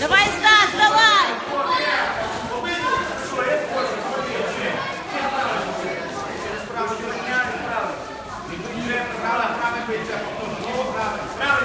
Давай, Стас, давай! Право, право, право, право, право, право, право, право, право, право, право, право, право,